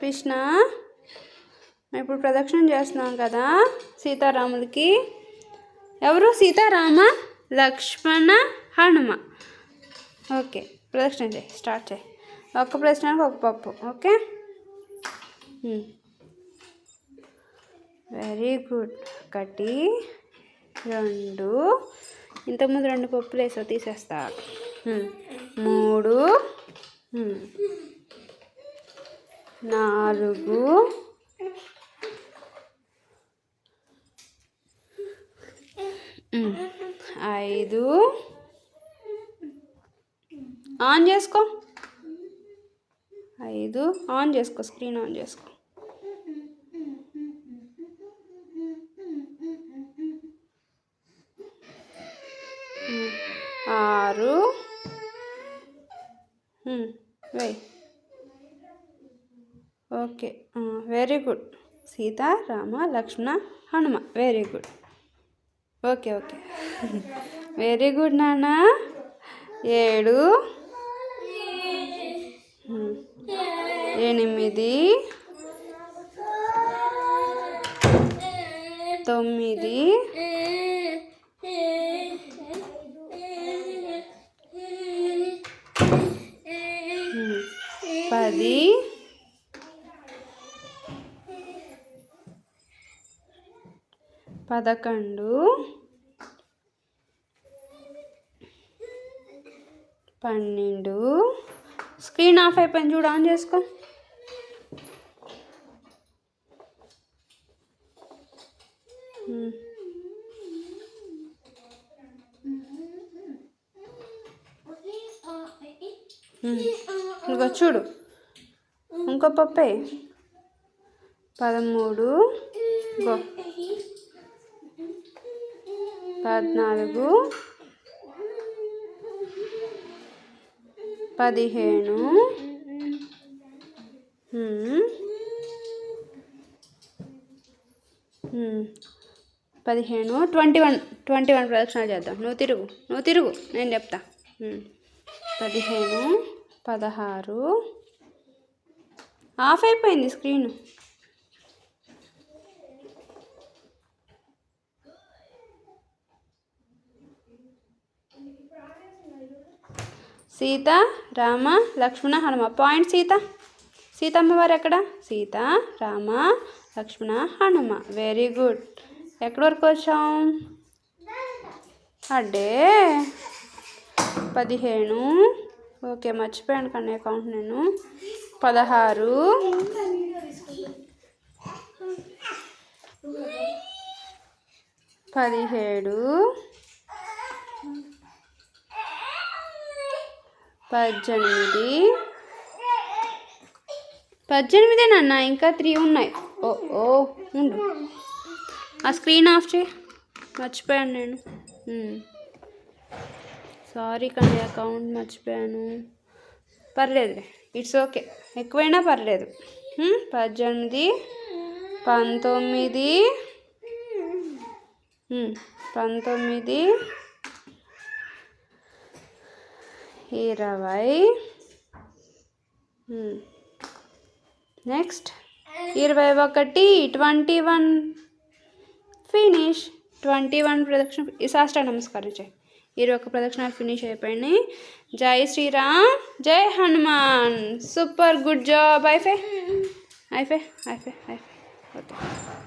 కృష్ణ. ఇప్పుడు ప్రదక్షిణం చేస్తున్నాం కదా సీతారాములకి. ఎవరు? సీతారామ లక్ష్మణ హనుమ. ఓకే ప్రదక్షిణ చేయి స్టార్ట్ చేయి. ఒక్క ప్రదక్షిణానికి ఒక పప్పు ఓకే? Very good. ఒకటి రెండు. ఇంతకుముందు రెండు పప్పులు వేసా తీసేస్తా మూడు. నాలుగు. ఐదు. ఆన్ చేసుకో. ఐదు. ఆన్ చేసుకో స్క్రీన్ ఆన్ చేసుకో. ఆరు. వెయ్యి okay. Very good Sita Rama Lakshmana Hanuma. Very good okay okay. Very good నాన్న. ఏడు. ఎనిమిది. తొమ్మిది. పది. పదకొండు. పన్నెండు. స్క్రీన్ ఆఫ్ అయిపోయింది చూడు ఆన్ చేసుకో. ఇంకో చూడు. ఇంకో పప్పే. పదమూడు. గో పద్నాలుగు పదిహేను పదిహేను ట్వంటీ వన్ ట్వంటీ వన్ ప్రదక్షిణాలు చేద్దాం. నువ్వు తిరుగు నువ్వు తిరుగు నేను చెప్తా. పదిహేను పదహారు ఆఫ్ అయిపోయింది స్క్రీన్. సీత రామ లక్ష్మణ హనుమ. పాయింట్ సీత. సీతమ్మ వారు ఎక్కడ? సీత రామ లక్ష్మణ హనుమ. వెరీ గుడ్ ఎక్కడి వరకు వచ్చాం? అడ్డే. పదిహేను. ఓకే మర్చిపోయాను కానీ అకౌంట్ నేను. పదహారు. పదిహేడు. పద్దెనిమిది. పద్దెనిమిదేనన్నా ఇంకా త్రీ ఉన్నాయి. ఓ ఓ ఉండు. ఆ స్క్రీన్ ఆఫ్ చేయి. మర్చిపోయాను నేను. సారీ కండి అకౌంట్ మర్చిపోయాను. పర్లేదు ఇట్స్ ఓకే ఎక్కువైనా పర్లేదు. పద్దెనిమిది పంతొమ్మిది. పంతొమ్మిది ఇరవై. నెక్స్ట్ ఇరవై ఒకటి twenty one. Finish twenty one ప్రదక్షిణ. ఈ శాస్త్ర నమస్కారం చేయి. ఇరవై ఒక ప్రదక్షిణాలు ఫినిష్ అయిపోయినాయి. జై శ్రీరామ్. జై హనుమాన్. సూపర్ గుడ్ జాబ్ అయిఫే అయిఫే అయిఫే అయిఫే ఓకే